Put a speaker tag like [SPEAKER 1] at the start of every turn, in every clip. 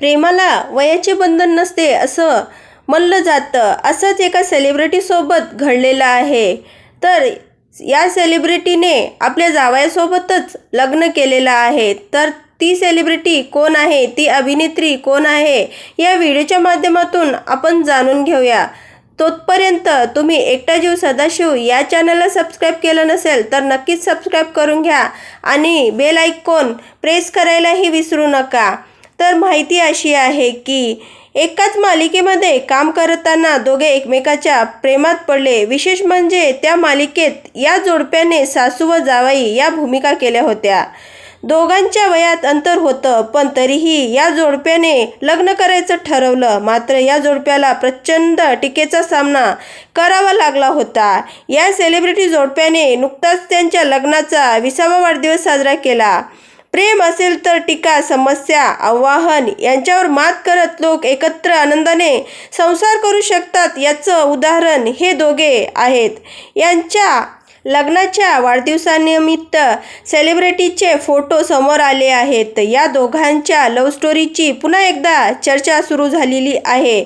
[SPEAKER 1] प्रेमाला वयाचे बंधन नसते असं म्हणलं जातं. असंच एका सेलिब्रिटीसोबत घडलेलं आहे. तर या सेलिब्रिटीने आपल्या जावयासोबतच लग्न केलेलं आहे. तर ती सेलिब्रिटी कोण आहे? ती अभिनेत्री कोण आहे? या व्हिडिओच्या माध्यमातून आपण जाणून घेऊया. तोपर्यंत तुम्ही एकटा जीव सदाशिव या चॅनलला सबस्क्राईब केलं नसेल तर नक्कीच सबस्क्राईब करून घ्या. आणि बेल आयकॉन प्रेस करायलाही विसरू नका. तर माहिती अशी आहे की एकाच मालिकेमध्ये काम करताना दोघे एकमेकाच्या प्रेमात पडले. विशेष म्हणजे त्या मालिकेत या जोडप्याने सासू व जावाई या भूमिका केल्या होत्या. दोघांच्या वयात अंतर होतं पण तरीही या जोडप्याने लग्न करायचं ठरवलं. मात्र या जोडप्याला प्रचंड टीकेचा सामना करावा लागला होता. या सेलिब्रिटी जोडप्याने नुकताच त्यांच्या लग्नाचा विसावा वाढदिवस साजरा केला. प्रेम असेल तर टीका समस्या आव्हान यांच्यावर मात करत लोक एकत्र आनंदाने संसार करू शकतात याचं उदाहरण हे दोघे आहेत. यांच्या लग्नाच्या वाढदिवसानिमित्त सेलिब्रिटीचे फोटो समोर आले आहेत. या दोघांच्या लव्ह स्टोरीची पुन्हा एकदा चर्चा सुरू झालेली आहे.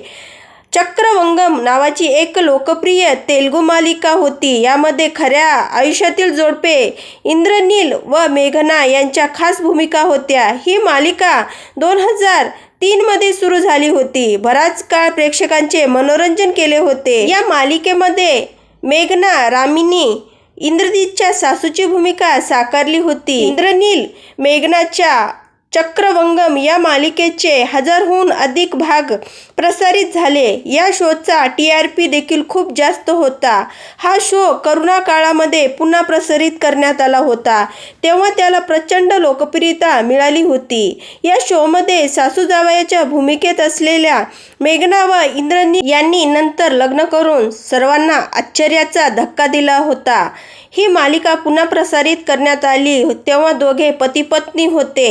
[SPEAKER 1] चक्रवंगम नावाची एक लोकप्रिय तेलुगू मालिका होती. यामध्ये खऱ्या आयुष्यातील जोडपे इंद्रनील व मेघना यांच्या खास भूमिका होत्या. ही मालिका दोन हजार तीनमध्ये सुरू झाली होती. बराच काळ प्रेक्षकांचे मनोरंजन केले होते. या मालिकेमध्ये मेघना रामिनी इंद्रजितच्या सासूची भूमिका साकारली होती. इंद्रनील मेघनाच्या चक्रवंगम या मालिकेचे हजारहून अधिक भाग प्रसारित झाले. या शोचा टी आर पी देखील खूप जास्त होता. हा शो करोना काळामध्ये पुन्हा प्रसारित करण्यात आला होता. तेव्हा त्याला प्रचंड लोकप्रियता मिळाली होती. या शोमध्ये सासूजावयाच्या भूमिकेत असलेल्या मेघना व इंद्रनी यांनी नंतर लग्न करून सर्वांना आश्चर्याचा धक्का दिला होता. ही मालिका पुन्हा प्रसारित करण्यात आली तेव्हा दोघे पतीपत्नी होते.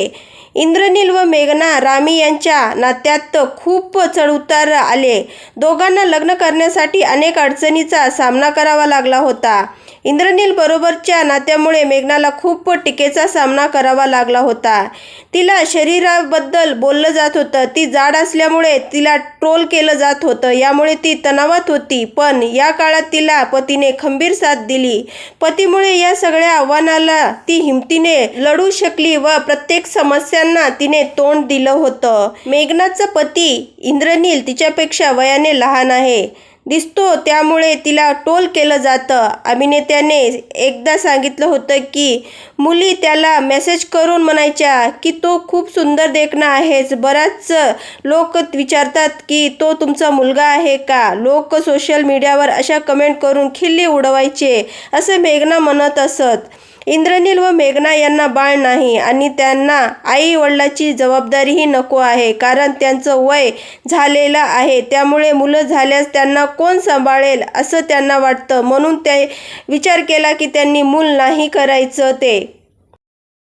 [SPEAKER 1] इंद्रनील व मेघना रामी यांच्या नात्यात खूप चढउतार आले. दोघांना लग्न करण्यासाठी अनेक अडचणीचा सामना करावा लागला होता. इंद्रनील बरोबरच्या नात्यामुळे मेघनाला खूप टीकेचा सामना करावा लागला होता. तिला शरीराबद्दल बोललं जात होतं. ती जाड असल्यामुळे तिला ट्रोल केलं जात होतं. यामुळे ती तणावात होती. पण या काळात तिला पतीने खंबीर साथ दिली. पतीमुळे या सगळ्या आव्हानाला ती हिमतीने लढू शकली व प्रत्येक समस्यांना तिने तोंड दिलं होतं. मेघनाचा पती इंद्रनील तिच्यापेक्षा वयाने लहान आहे. दिसतो. त्यामुळे तिला टोल केलं जातं. अभिनेत्याने एकदा सांगितलं होतं की मुली त्याला मेसेज करून म्हणायच्या की तो खूप सुंदर देखणं आहेस बराच लोक विचारतात की तो तुमचा मुलगा आहे का? लोक सोशल मीडियावर अशा कमेंट करून खिल्ली उडवायचे. असे मेघना म्हणत असत. इंद्रनील व मेघना यांना बाळ नाही आणि त्यांना आई वडिलाची जबाबदारीही नको आहे कारण त्यांचं वय झालेलं आहे. त्यामुळे मुलं झाल्यास त्यांना कोण सांभाळेल असं त्यांना वाटतं. म्हणून ते विचार केला की त्यांनी मूल नाही करायचं ते